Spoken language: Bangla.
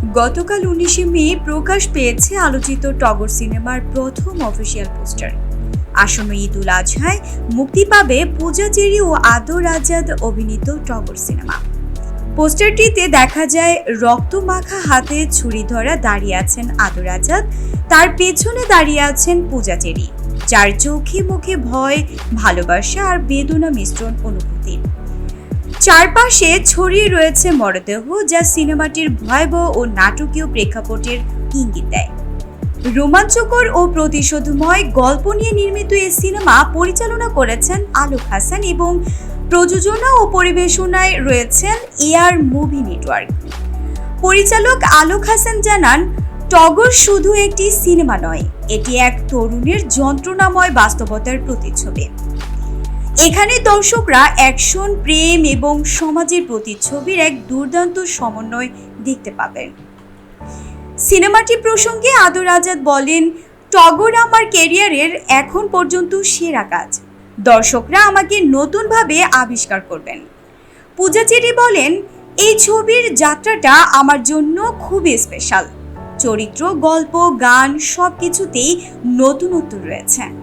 গতকাল উনিশে মে প্রকাশ পেয়েছে আলোচিত টগর সিনেমার প্রথম অফিসিয়াল পোস্টার। আসন্ন ঈদ উল আজহায় মুক্তি পাবে পূজা চেরি ও আদর আজাদ অভিনীত টগর সিনেমা। পোস্টারটিতে দেখা যায়, রক্তমাখা হাতে ছুরি ধরা দাঁড়িয়ে আছেন আদর আজাদ, তার পেছনে দাঁড়িয়ে আছেন পূজা চেরি। যার চোখে মুখে ভয়, ভালোবাসা আর বেদনা মিশ্রণ অনুভূতি। চারপাশে ছড়িয়ে রয়েছে মরদেহ, যা সিনেমাটির ভয়াবহ ও নাটকীয় প্রেক্ষাপটের ইঙ্গিত দেয়। রোমাঞ্চকর ও প্রতিশোধময় গল্প নিয়ে নির্মিত এই সিনেমা পরিচালনা করেছেন আলোক হাসান এবং প্রযোজনা ও পরিবেশনায় রয়েছেন এআর মুভি নেটওয়ার্ক। পরিচালক আলোক হাসান জানান, টগর শুধু একটি সিনেমা নয়, এটি এক তরুণের যন্ত্রণাময় বাস্তবতার প্রতিচ্ছবি। এখানে দর্শকরা অ্যাকশন, প্রেম এবং সমাজের প্রতিচ্ছবির এক দুর্দান্ত সমন্বয় দেখতে পাবেন। সিনেমাটি প্রসঙ্গে আদর আজাদ বলেন, টগর আমার ক্যারিয়ারের এখন পর্যন্ত সেরা কাজ। দর্শকরা আমাকে নতুনভাবে আবিষ্কার করবেন। পূজা পূজাচেরি বলেন, এই ছবির যাত্রাটা আমার জন্য খুবই স্পেশাল চরিত্র, গল্প, গান সব কিছুতেই নতুনত্ব রয়েছে।